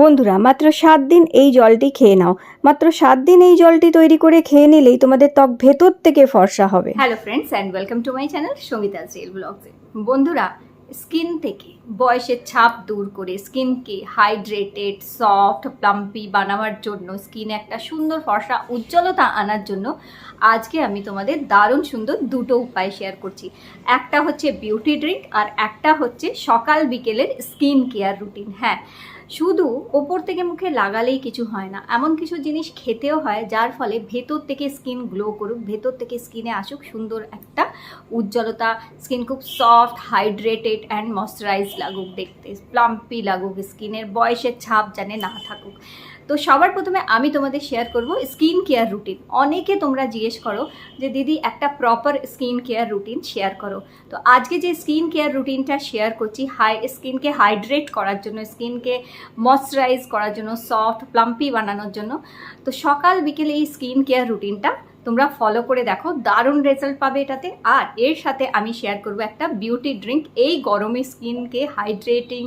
বন্ধুরা, মাত্র সাত দিন এই জলটি খেয়ে নাও। মাত্র সাত দিন এই জলটি তৈরি করে খেয়ে নিলেই তোমাদের ত্বক ভেতর থেকে ফর্সা হবে। Hello friends and welcome to my channel Sangeeta jail ব্লগসে বন্ধুরা স্কিন থেকে বয়সের ছাপ দূর করে স্কিনকে হাইড্রেটেড সফট প্লাম্পি বানাবার জন্য স্কিনে একটা সুন্দর ফর্সা, উজ্জ্বলতা আনার জন্য আজকে আমি তোমাদের দারুণ সুন্দর দুটো উপায় শেয়ার করছি। একটা হচ্ছে বিউটি ড্রিঙ্ক আর একটা হচ্ছে সকাল বিকেলের স্কিন কেয়ার রুটিন হ্যাঁ শুধু ওপর থেকে মুখে লাগালেই কিছু হয় না। এমন কিছু জিনিস খেতেও হয়, যার ফলে ভেতর থেকে স্কিন গ্লো করুক, ভেতর থেকে স্কিনে আসুক সুন্দর একটা উজ্জ্বলতা স্কিন খুব সফট হাইড্রেটেড অ্যান্ড ময়শ্চারাইজ লাগুক দেখতে। প্লাম্পি লাগুক স্কিনের বয়সের ছাপ যেন না থাকুক। তো সবার প্রথমে আমি তোমাদের শেয়ার করব স্কিন কেয়ার রুটিন অনেকে তোমরা জিজ্ঞেস করো যে, দিদি, একটা proper skin care routine share করো। তো আজকে যে স্কিন কেয়ার রুটিনটা শেয়ার করছি হাই স্কিনকে হাইড্রেট করার জন্য স্কিনকে ময়শ্চারাইজ করার জন্য সফট প্লাম্পি বানানোর জন্য, তো সকাল বিকেলে এই স্কিন কেয়ার রুটিনটা তোমরা ফলো করে দেখো, দারুণ রেজাল্ট পাবে এটাতে। আর এর সাথে আমি শেয়ার করব একটা বিউটি ড্রিঙ্ক এই গরমে স্কিনকে হাইড্রেটিং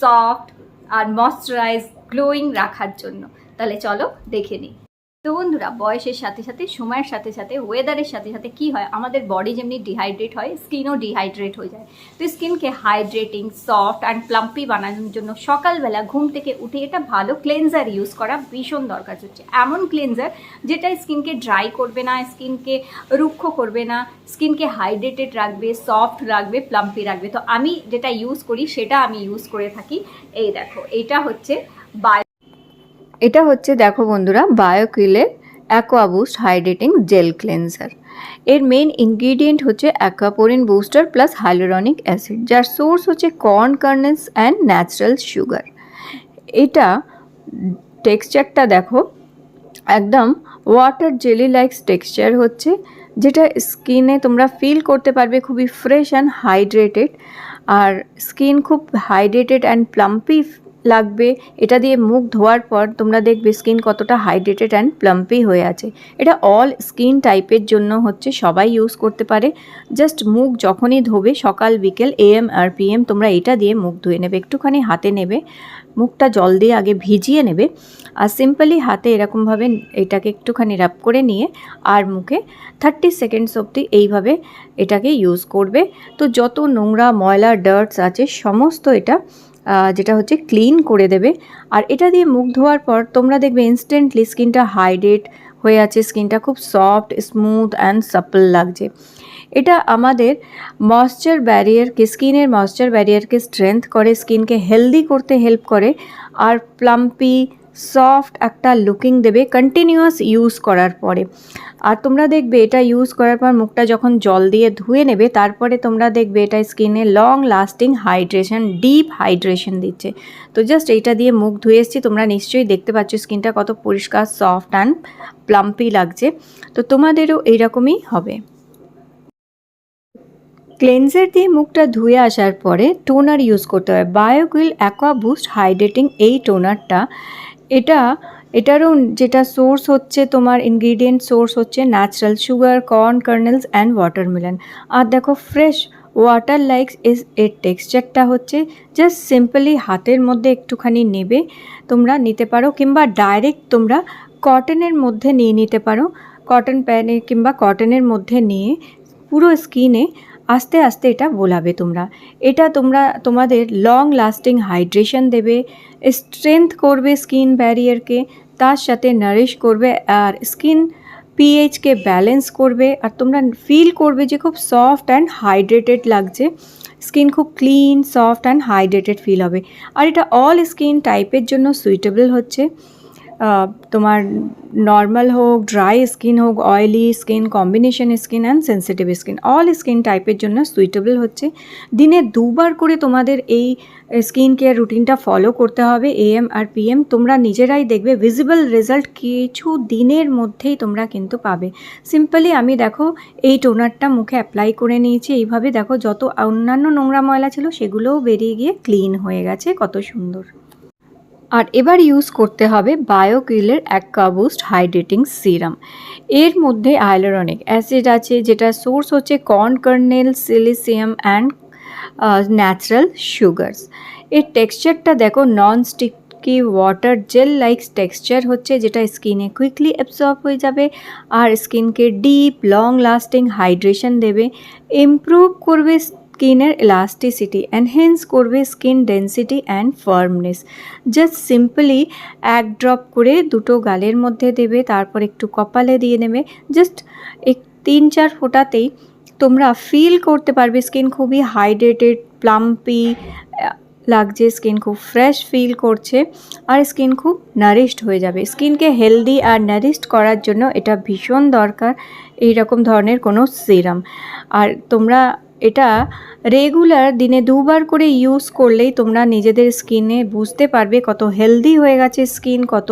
সফট আর ময়শ্চারাইজ গ্লোয়িং রাখার জন্য। তাহলে চলো দেখে নিই। তো বন্ধুরা, বয়সের সাথে সাথে, সময়ের সাথে সাথে ওয়েদারের সাথে সাথে কি হয়? আমাদের বডি যেমনি ডিহাইড্রেট হয় স্কিনও ডিহাইড্রেট হয়ে যায়। তো স্কিনকে হাইড্রেটিং সফট অ্যান্ড প্লাম্পি বানানোর জন্য সকালবেলা ঘুম থেকে উঠে এটা ভালো ক্লেনজার ইউজ করা ভীষণ দরকার হচ্ছে। এমন ক্লেনজার যেটা স্কিনকে ড্রাই করবে না স্কিনকে রুক্ষ করবে না স্কিনকে হাইড্রেটেড রাখবে সফট রাখবে প্লাম্পি রাখবে। তো আমি যেটা ইউজ করি, সেটা আমি ইউজ করে থাকি। এই দেখো, এটা হচ্ছে বায়ো এটা হচ্ছে, দেখো বন্ধুরা বায়োকিলের অ্যাকোয়াবুস্ট হাইড্রেটিং জেল ক্লেন্সার এর মেন ইনগ্রিডিয়েন্ট হচ্ছে aquaporin booster plus hyaluronic acid যার সোর্স হচ্ছে corn kernels and natural sugar এটা টেক্সচারটা দেখো, একদম ওয়াটার জেলি লাইক টেক্সচার হচ্ছে, যেটা স্কিনে তোমরা ফিল করতে পারবে খুবই ফ্রেশ অ্যান্ড হাইড্রেটেড আর স্কিন খুব হাইড্রেটেড অ্যান্ড প্লাম্পি লাগবে। এটা দিয়ে মুখ ধোয়ার পর তোমরা দেখবে স্কিন কতটা হাইড্রেটেড অ্যান্ড প্লাম্পি হয়ে আছে। এটা অল স্কিন টাইপের জন্য হচ্ছে সবাই ইউজ করতে পারে। জাস্ট মুখ যখনই ধোবে সকাল, বিকেল এএম আর পিএম তোমরা এটা দিয়ে মুখ ধুয়ে নেবে। একটুখানি হাতে নেবে, মুখটা জল দিয়ে আগে ভিজিয়ে নেবে আর সিম্পলি হাতে এরকমভাবে এটাকে একটুখানি র্যাপ করে নিয়ে আর মুখে থার্টি সেকেন্ডস অবধি এইভাবে এটাকে ইউজ করবে। তো যত নোংরা, ময়লা, ডার্টস আছে, সমস্ত এটা যেটা হচ্ছে ক্লিন করে দেবে। আর এটা দিয়ে মুখ ধোয়ার পর তোমরা দেখবে ইনস্ট্যান্টলি স্কিনটা হাইড্রেট হয়ে আছে স্কিনটা খুব সফট স্মুথ অ্যান্ড সাপল লাগছে। এটা আমাদের ময়শ্চার ব্যারিয়ারকে স্কিনের ময়শ্চার ব্যারিয়ারকে স্ট্রেংথ করে স্কিনকে হেলদি করতে হেল্প করে। আর প্লাম্পি সফট একটা লুকিং দেবে কন্টিনিউয়াস ইউজ করার পরে। আর তোমরা দেখবে এটা ইউজ করার পর মুখটা যখন জল দিয়ে ধুয়ে নেবে, তারপরে তোমরা দেখবে এটা স্কিনে long lasting hydration deep hydration দিচ্ছে। তো জাস্ট এইটা দিয়ে মুখ ধুয়ে এসেছি, তোমরা নিশ্চয়ই দেখতে পাচ্ছ স্কিনটা কত পরিষ্কার সফট অ্যান্ড প্লাম্পি লাগছে। তো তোমাদেরও এইরকমই হবে। ক্লেনজার দিয়ে মুখটা ধুয়ে আসার পরে টোনার ইউজ করতে হয় বায়োকুইল অ্যাকোয়া বুস্ট হাইড্রেটিং এই টোনারটা এটা, এটারও যেটা সোর্স হচ্ছে, তোমার ইনগ্রিডিয়েন্ট সোর্স হচ্ছে natural sugar corn kernels and watermelon আর দেখো ফ্রেশ ওয়াটার লাইকস ইস এর টেক্সচারটা হচ্ছে জাস্ট সিম্পলি হাতের মধ্যে একটুখানি নেবে, তোমরা নিতে পারো কিংবা ডাইরেক্ট তোমরা কটনের মধ্যে নিয়ে নিতে পারো। কটন প্যানে কিংবা কটনের মধ্যে নিয়ে পুরো স্কিনে আস্তে আস্তে এটা বোলাবে তোমরা। এটা তোমরা, তোমাদের লং লাস্টিং হাইড্রেশন দেবে স্ট্রেংথ করবে স্কিন ব্যারিয়ারকে তার সাথে নারিশ করবে আর স্কিন পিএইচকে ব্যালেন্স করবে। আর তোমরা ফিল করবে যে খুব সফট অ্যান্ড হাইড্রেটেড লাগছে। স্কিন খুব clean soft and hydrated feel হবে। আর এটা অল স্কিন টাইপের জন্য সুইটেবল হচ্ছে। তোমার নর্মাল হোক ড্রাই স্কিন হোক oily skin combination skin and sensitive skin all skin টাইপের জন্য সুইটেবল হচ্ছে। দিনে দুবার করে তোমাদের এই স্কিন কেয়ার রুটিনটা ফলো করতে হবে এএম আর পিএম তোমরা নিজেরাই দেখবে ভিজিবল রেজাল্ট কিছু দিনের মধ্যেই তোমরা কিন্তু পাবে। সিম্পলি আমি দেখো, এই টোনারটা মুখে অ্যাপ্লাই করে নিয়েছি। এইভাবে দেখো, যত অন্যান্য নোংরা ময়লা ছিল, সেগুলোও বেরিয়ে গিয়ে ক্লিন হয়ে গেছে। কত সুন্দর। আর এবার ইউজ করতে হবে বায়োকিলের অ্যাকাবুস্ট হাইড্রেটিং সিরাম এর মধ্যে হাইলোরনিক অ্যাসিড আছে যেটা সোর্স হচ্ছে corn kernel silicium and natural sugars এর টেক্সচারটা দেখো non stick silky water gel like texture হচ্ছে, যেটা স্কিনে কুইকলি অ্যাবসর্ব হয়ে যাবে আর স্কিনকে ডিপ লং লাস্টিং হাইড্রেশন দেবে। ইমপ্রুভ করবে স্কিনের এলাস্টিসিটি এনহেন্স করবে skin density and firmness just simply এক ড্রপ করে দুটো গালের মধ্যে দেবে তারপর একটু কপালে দিয়ে নেবে জাস্ট এক তিন চার ফোঁটাতেই তোমরা ফিল করতে পারবে স্কিন খুবই হাইড্রেটেড প্লাম্পি লাগছে স্কিন খুব ফ্রেশ ফিল করছে আর স্কিন খুব নারিশড হয়ে যাবে স্কিনকে হেলদি আর নারিশড করার জন্য এটা ভীষণ দরকার এই রকম ধরনের কোনো সিরাম আর তোমরা এটা রেগুলার দিনে দুবার করে ইউজ করলেই তোমরা নিজেদের স্কিনে বুঝতে পারবে কত হেলদি হয়ে গেছে স্কিন কত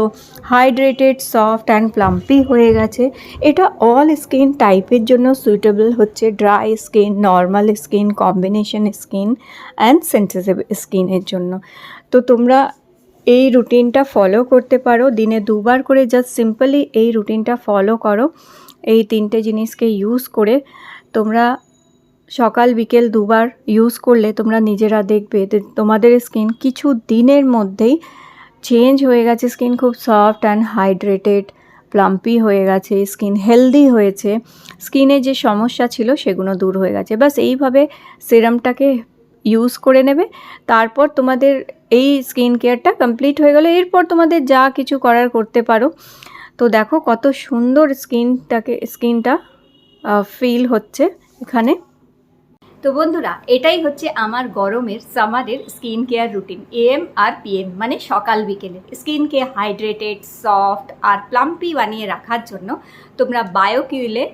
হাইড্রেটেড সফট অ্যান্ড প্লাম্পি হয়ে গেছে। এটা অল স্কিন টাইপের জন্য সুইটেবল হচ্ছে। Dry skin normal skin combination skin and sensitive স্কিনের জন্য। তো তোমরা এই রুটিনটা ফলো করতে পারো। দিনে দুবার করে জাস্ট সিম্পলি এই রুটিনটা ফলো করো। এই তিনটে জিনিসকে ইউজ করে তোমরা সকাল বিকেল দুবার ইউজ করলে তোমরা নিজেরা দেখবে তোমাদের স্কিন কিছু দিনের মধ্যেই চেঞ্জ হয়ে গেছে। স্কিন খুব সফট অ্যান্ড হাইড্রেটেড প্লাম্পি হয়ে গেছে স্কিন হেলদি হয়েছে। স্কিনে যে সমস্যা ছিল সেগুলো দূর হয়ে গেছে। বাস এইভাবে সিরামটাকে ইউজ করে নেবে। তারপর তোমাদের এই স্কিন কেয়ারটা কমপ্লিট হয়ে গেলে এরপর তোমাদের যা কিছু করার করতে পারো। তো দেখো কত সুন্দর স্কিনটাকে স্কিনটা ফিল হচ্ছে এখানে। তো বন্ধুরা, এটাই হচ্ছে আমার গরমের সামারের স্কিন কেয়ার রুটিন এএম আর পিএম মানে সকাল বিকেলে। স্কিনকে হাইড্রেটেড সফট আর প্লাম্পি বানিয়ে রাখার জন্য তোমরা বায়োকিউলে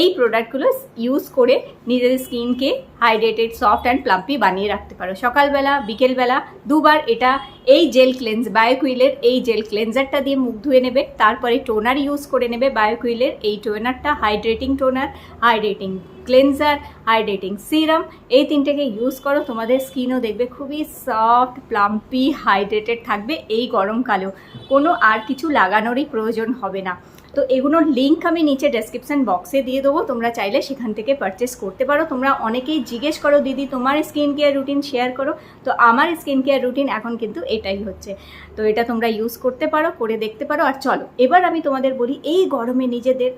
এই প্রোডাক্টগুলো ইউজ করে নিজের স্কিনকে হাইড্রেটেড সফট অ্যান্ড প্লাম্পি বানিয়ে রাখতে পারো। সকালবেলা, বিকেলবেলা দুবার এটা এই জেল ক্লেন্স বায়োকুইলের এই জেল ক্লেন্সারটা দিয়ে মুখ ধুয়ে নেবে, তারপরে টোনার ইউজ করে নেবে বায়োকুইলের এই টোনারটা hydrating toner hydrating cleanser hydrating serum এই তিনটেকে ইউজ করো, তোমাদের স্কিনও দেখবে খুবই সফট প্লাম্পি হাইড্রেটেড থাকবে এই গরমকালেও। কোনো আর কিছু লাগানোরই প্রয়োজন হবে না। তো এগুলোর লিঙ্ক আমি নিচে ডেসক্রিপশন বক্সে দিয়ে দেবো। তোমরা চাইলে সেখান থেকে পারচেস করতে পারো। তোমরা অনেকেই জিজ্ঞেস করো, দিদি, তোমার স্কিন কেয়ার রুটিন শেয়ার করো? তো আমার স্কিন কেয়ার রুটিন এখন কিন্তু এটাই হচ্ছে। তো এটা তোমরা ইউজ করতে পারো, করে দেখতে পারো। আর চলো, এবার আমি তোমাদের বলি, এই গরমে নিজেদের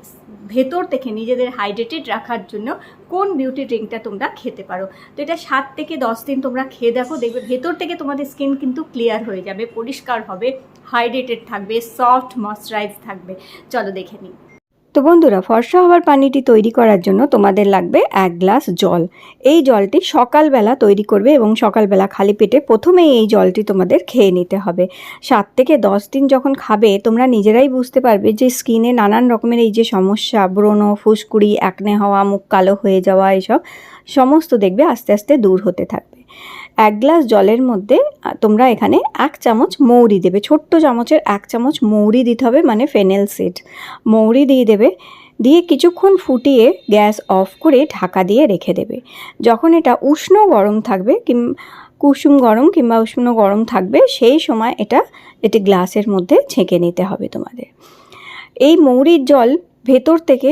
ভেতর থেকে নিজেদের হাইড্রেটেড রাখার জন্য কোন বিউটি ড্রিঙ্কটা তোমরা খেতে পারো? তো এটা সাত থেকে দশ দিন তোমরা খেয়ে দেখো, দেখবে ভেতর থেকে তোমাদের স্কিন কিন্তু ক্লিয়ার হয়ে যাবে, পরিষ্কার হবে। হাইড্রেটেড থাকবে, সফট ময়শ্চারাইজ থাকবে। চলো দেখে নিই। তো বন্ধুরা, ফর্সা হওয়ার পানিটি তৈরি করার জন্য তোমাদের লাগবে এক গ্লাস জল। এই জলটি সকালবেলা তৈরি করবে এবং সকালবেলা খালি পেটে প্রথমেই এই জলটি তোমাদের খেয়ে নিতে হবে। সাত থেকে দশ দিন যখন খাবে, তোমরা নিজেরাই বুঝতে পারবে যে স্কিনে নানান রকমের এই যে সমস্যা, ব্রণ, ফুসকুড়ি, একনে হওয়া, মুখ কালো হয়ে যাওয়া, এসব সমস্ত দেখবে আস্তে আস্তে দূর হতে থাকবে। এক গ্লাস জলের মধ্যে তোমরা এখানে এক চামচ মৌরি দেবে। ছোট্ট চামচের এক চামচ মৌরি দিতে হবে মানে ফেনেল সিড মৌরি দিয়ে দেবে, দিয়ে কিছুক্ষণ ফুটিয়ে গ্যাস অফ করে ঢাকা দিয়ে রেখে দেবে। যখন এটা উষ্ণ গরম থাকবে, কিম, কুসুম গরম কিংবা উষ্ণ গরম থাকবে, সেই সময় এটা, এটি গ্লাসের মধ্যে ছেঁকে নিতে হবে তোমাদের। এই মৌরির জল ভেতর থেকে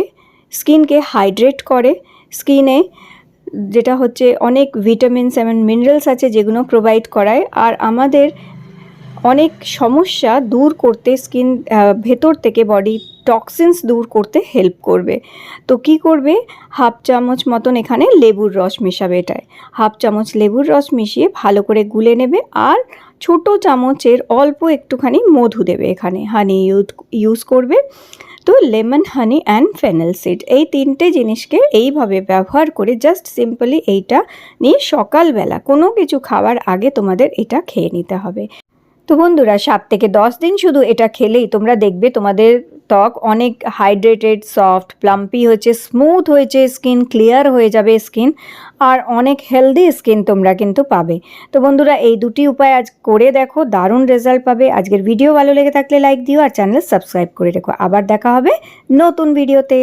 স্কিনকে হাইড্রেট করে, স্কিনে যেটা হচ্ছে অনেক ভিটামিনস এবং মিনারেলস আছে যেগুলো প্রোভাইড করায়। আর আমাদের অনেক সমস্যা দূর করতে স্কিন ভেতর থেকে বডি টক্সিনস দূর করতে হেল্প করবে। তো কি করবে? হাফ চামচ মতন এখানে লেবুর রস মেশাবে এটায়। হাফ চামচ লেবুর রস মিশিয়ে ভালো করে গুলে নেবে আর ছোট চামচের অল্প একটুখানি মধু দেবে এখানে। হানি ইউজ ইউজ করবে। তো lemon, honey and fennel seed এই তিনটে জিনিসকে এইভাবে ব্যবহার করে জাস্ট সিম্পলি এইটা নিয়ে সকালবেলা কোনো কিছু খাওয়ার আগে তোমাদের এটা খেয়ে নিতে হবে। তো বন্ধুরা, সাত থেকে দশ দিন শুধু এটা খেলেই তোমরা দেখবে তোমাদের ত্বক অনেক হাইড্রেটেড সফট প্লাম্পি হয়েছে স্মুথ হয়েছে স্কিন ক্লিয়ার হয়ে যাবে স্কিন আর অনেক হেলদি স্কিন তোমরা কিন্তু পাবে। তো বন্ধুরা, এই দুটি উপায় আজ করে দেখো, দারুণ রেজাল্ট পাবে। আজকের ভিডিও ভালো লেগে থাকলে লাইক দিও আর চ্যানেল সাবস্ক্রাইব করে রেখো। আবার দেখা হবে নতুন ভিডিওতে